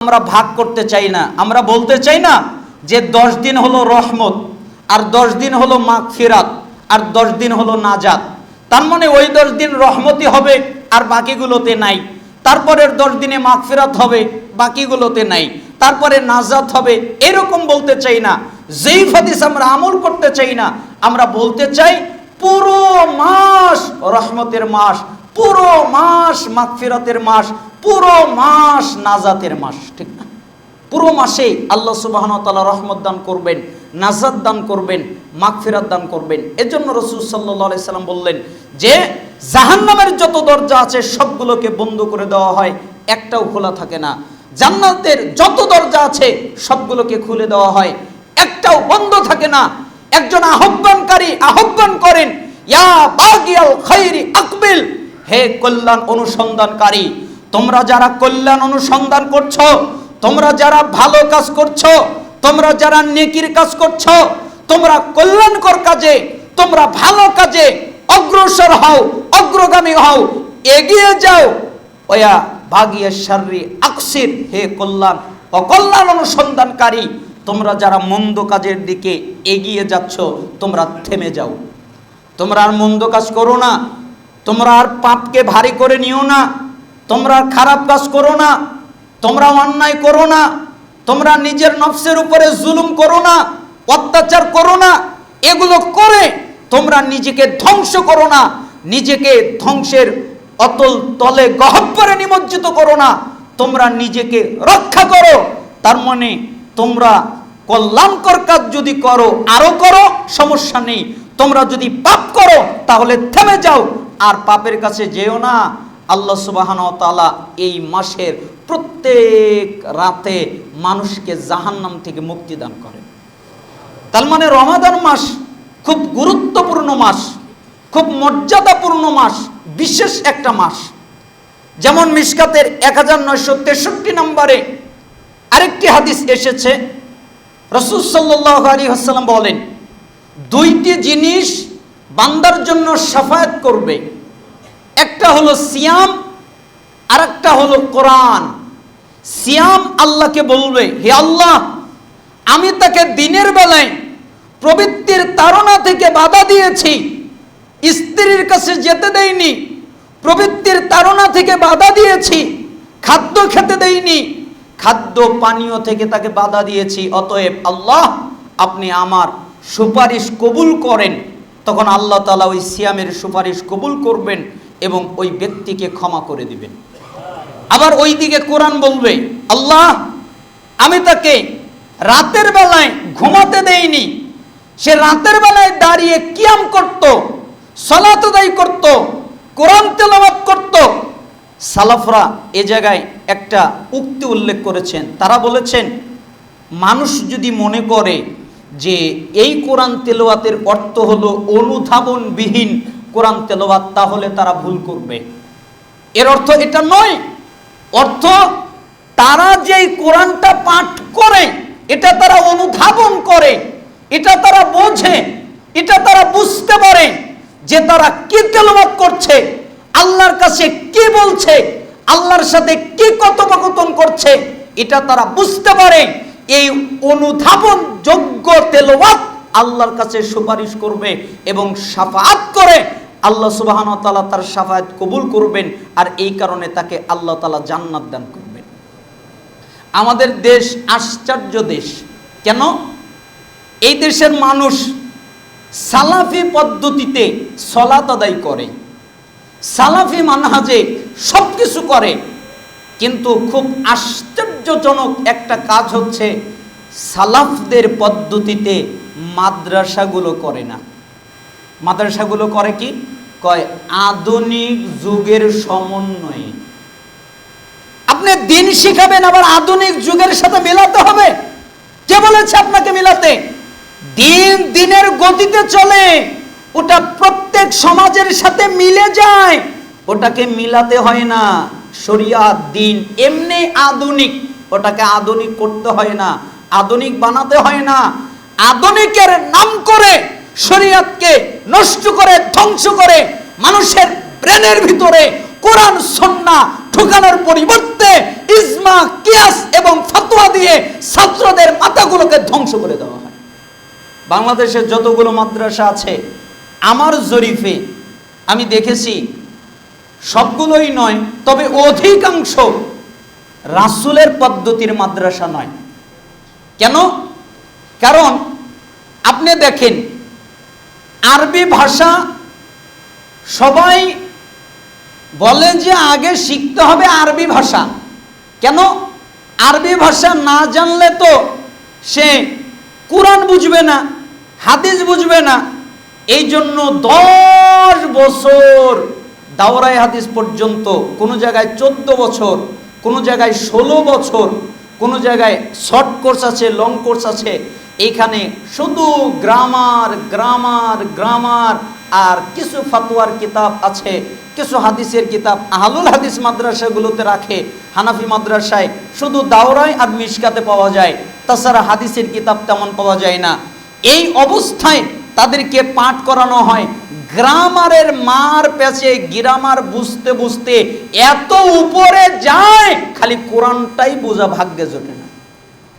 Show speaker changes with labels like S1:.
S1: আমরা ভাগ করতে চাই না। আমরা বলতে চাই না যে দশ দিন হলো রহমত, আর দশ দিন হলো মাগফিরাত, আর দশ দিন হলো নাজাত। তার মানে ওই দশ দিন রহমতি হবে, আর বাকিগুলোতে নাই। তারপরের দশ দিনে মাগফিরাত হবে, বাকিগুলোতে নাই। তারপরে নাজাত হবে, এরকম বলতে চাই না। যেই হাদিস আমরা আমল করতে চাই না, আমরা বলতে চাই পুরো মাস রহমতের মাস পুরো মাস মাগফিরাতের মাস, পুরো মাস নাজাতের মাস, ঠিক না? পুরো মাসে আল্লাহ সুবাহন তালা রহমত দান করবেন নাজাদ দান করবেন, মাগফিরাত দান করবেন। এজন্য রসুল সাল্লাহ সাল্লাম বললেন যে, জাহান্নামের যত দরজা আছে সবগুলোকে বন্ধ করে দেওয়া হয়, একটাও খোলা থাকে না। জান্নাতের যত দরজা আছে সবগুলোকে খুলে দেওয়া হয়, একটাও বন্ধ থাকে না। একজন আহ্বানকারী আহ্বান করেন, ইয়া বাগিয়াল খাইরি আকবিল হে কল্যাণ অনুসন্ধানকারী, তোমরা যারা কল্যাণ অনুসন্ধান করছ, তোমরা যারা ভালো কাজ করছ, তোমরা যারা নেকির কাজ করছ, তোমরা কল্যাণকর কাজে, তোমরা ভালো কাজে অগ্রসর হও, অগ্রগামী হও, এগিয়ে যাও। ওয়া ভাগিয়ে শাররি আকসির, হে কল্যাণ, অকল্যাণ অনুসন্ধানকারী, তোমরা যারা মন্দ কাজের দিকে এগিয়ে যাচ্ছ, তোমরা থেমে যাও। তোমরা আর মন্দ কাজ করো না তোমরা আর পাপকে ভারী করে নিও না। তোমরা আর খারাপ কাজ করো না। তোমরা অন্যায় করো না। তোমরা নিজের নফসের উপরে জুলুম করো না, অত্যাচার করো না। এগুলো করে তোমরা নিজেকে ধ্বংস করো না। নিজেকে ধ্বংসের অতল তলে গহব্বরে নিমজ্জিত করো না। তোমরা নিজেকে রক্ষা করো। তার মানে তোমরা কল্যাণকর কাজ যদি করো, আরও করো, সমস্যা নেই। তোমরা যদি পাপ করো, তাহলে থেমে যাও। আর পাপের কাছে যেও না। আল্লাহ সুবাহান তালা এই মাসের প্রত্যেক রাতে মানুষকে জাহান্নাম থেকে মুক্তি দান করেন। তার মানে রমাদান মাস খুব গুরুত্বপূর্ণ মাস, খুব মর্যাদাপূর্ণ মাস, বিশেষ একটা মাস। যেমন মিসকাতের এক হাজার নয়শো তেষট্টি নম্বরে আরেকটি হাদিস এসেছে। রসুল সাল্লাহ আলী হাসালাম বলেন, দুইটি জিনিস বান্দার জন্য সাফায়াত করবে একটা হলো সিয়াম আর একটা হলো কোরআন। সিয়াম আল্লাহকে বলবে, হে আল্লাহ, আমি তাকে দিনের বেলায় প্রবৃত্তির তাড়না থেকে বাধা দিয়েছি, স্ত্রীর কাছে যেতে দেইনি, প্রবৃত্তির তাড়না থেকে বাধা দিয়েছি, খাদ্য খেতে দেইনি, খাদ্য পানীয় থেকে তাকে বাধা দিয়েছি, অতএব আল্লাহ, আপনি আমার সুপারিশ কবুল করেন। তখন আল্লাহ তালা ওই সিয়ামের সুপারিশ কবুল করবেন। এবং ওই ব্যক্তিকে ক্ষমা করে দিবেন। আবার ওই দিকে কোরআন বলবে, আল্লাহ, আমি তাকে রাতের বেলায় ঘুমাতে দেইনি। সে রাতের বেলায় দাঁড়িয়ে কিয়াম করত, সলাত দায়ী করত, কোরআন তেলাবাদ করত। সালাফরা এ জায়গায় একটা উক্তি উল্লেখ করেছেন। তারা বলেছেন, মানুষ যদি মনে করে যে এই কোরআন তেলোয়াতের অর্থ হলো অনুধাবনবিহীন কোরআন তেলোয়াত তাহলে তারা ভুল করবে। এর অর্থ এটা নয়। অর্থ তারা যেই কোরআনটা পাঠ করে, এটা তারা অনুধাবন করে, এটা তারা বোঝে, এটা তারা বুঝতে পারে যে তারা কি তেলাওয়াত করছে, আল্লাহর কাছে কি বলছে, আল্লাহর সাথে কি কথোপকথন করছে, এটা তারা বুঝতে পারে। এই অনুধাবন যোগ্য তেলাওয়াত আল্লাহর কাছে সুপারিশ করবে এবং সাফাত করে আল্লাহ সুবাহান তালা তার সাফায়াত কবুল করবেন আর এই কারণে তাকে আল্লাহ তালা জান্নাত দান করবেন। আমাদের দেশ আশ্চর্য দেশ। কেন? এই দেশের মানুষ সালাফি পদ্ধতিতে সলাত আদায় করে, সালাফি মানহাজে সব কিছু করে, কিন্তু খুব আশ্চর্যজনক একটা কাজ হচ্ছে সালাফদের পদ্ধতিতে মাদ্রাসাগুলো করে না। মাদ্রাসাগুলো করে কি? কয় আধুনিক যুগের সমন্বয়ে। আপনি দিন শিখাবেন, আবার আধুনিক যুগের সাথে মেলাতে হবে। কে বলেছে আপনাকে মেলাতে? দিন দিনের গতিতে চলে, ওটা প্রত্যেক সমাজের সাথে মিলে যায়। ওটাকে মিলাতে হয় না, শরিয়াত দিন এমনি আধুনিক। ওটাকে আধুনিক করতে হয় না, আধুনিক বানাতে হয় না আধুনিকের নাম করে শরিয়াতকে নষ্ট করে, ধ্বংস করে মানুষের ব্রেনের ভিতরে কোরআন, সন্না ঠুকানোর পরিবর্তে ইজমা, কিয়াস এবং ফতোয়া দিয়ে ছাত্রদের মাথাগুলোকে ধ্বংস করে দেওয়া হয়। বাংলাদেশের যতগুলো মাদ্রাসা আছে, আমার জরিফে আমি দেখেছি, সবগুলোই নয়, তবে অধিকাংশ রাসুলের পদ্ধতির মাদ্রাসা নয়। কেন? কারণ আপনি দেখেন, আরবি ভাষা সবাই বলে যে আগে শিখতে হবে আরবি ভাষা। কেন? আরবি ভাষা না জানলে তো সে কোরআন বুঝবে না, হাদিস বুঝবে না। এই জন্য দশ বছর দাওরাই হাদিস পর্যন্ত, কোনো জায়গায় চোদ্দ বছর, কোনো জায়গায় ষোলো বছর, কোনো জায়গায় শর্ট কোর্স আছে, লং কোর্স আছে এখানে শুধু গ্রামার গ্রামার গ্রামার, আর কিছু ফাতোয়ার কিতাব আছে, কিছু হাদিসের কিতাব আহলুল হাদিস মাদ্রাসাগুলোতে রাখে, হানাফি মাদ্রাসায়। শুধু দাওরায় আর মিশকাতে পাওয়া যায়, তাছাড়া হাদিসের কিতাব তেমন পাওয়া যায় না। এই অবস্থায় তাদেরকে পাঠ করানো হয়। গ্রামারের মার পেছে গ্রামার বুঝতে বুঝতে এত উপরে যায়, খালি কোরআনটাই বোঝা ভাগ্যে জোটে না।